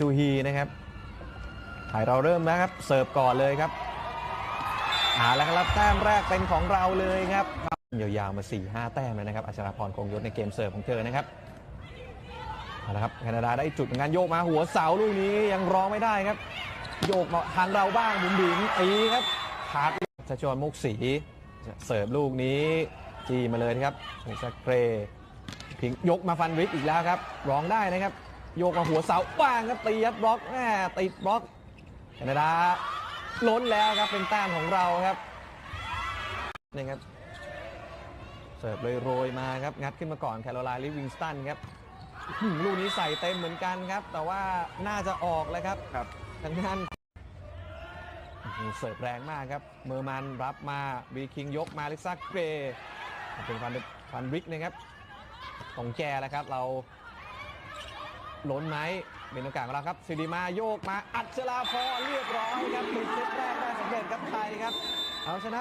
จูฮีนะครับไทยเราเริ่มนะครับ เสิร์ฟก่อนเลยครับเอาแล้วครับแต้มแรกเป็นของเราเลยครับยาวๆมา 4-5 แต้มเลยนะครับอัชราพรคงยศในเกมเสิร์ฟของเธอนะครับเอาละครับแคนาดาได้จุดเหมือนโยกมาหัวเสาลูกนี้ยังร้องไม่ได้ครับ โยกมาทางเราบ้างบุ๋มบิ๋มตีครับขาดชชวนมุกสีเสิร์ฟลูกนี้จีมาเลยครับสเกรพิงยกมาฟันริกอีกแล้วครับร้องได้นะครับ โยกมาหัวเสาบ้างครับตียัดบล็อกแหมติดบล็อกแคนาดาล้นแล้วครับเป็นแต้มของเราครับนี่ครับเสิร์ฟเลยโรยมาครับงัดขึ้นมาก่อนแคโรไลน์ลิฟวิงสตันครับอื้อหือลูกนี้ใส่เต็มเหมือนกันครับ แต่ว่าน่าจะออกแล้วครับครับทางด้านโอ้โหเสิร์ฟแรงมากครับ เมอร์มันรับมาบีคิงยกมาลิซ่าเกรย์เป็นฟันฟันริกนะครับตรงแจแล้วครับ เรา ล้นไหมเป็นโอกาสของเราครับสิริมาโยกมาอัจฉราพรเรียบร้อยครับปิดเซตแรกได้สำเร็จครับไทยครับเอาชนะ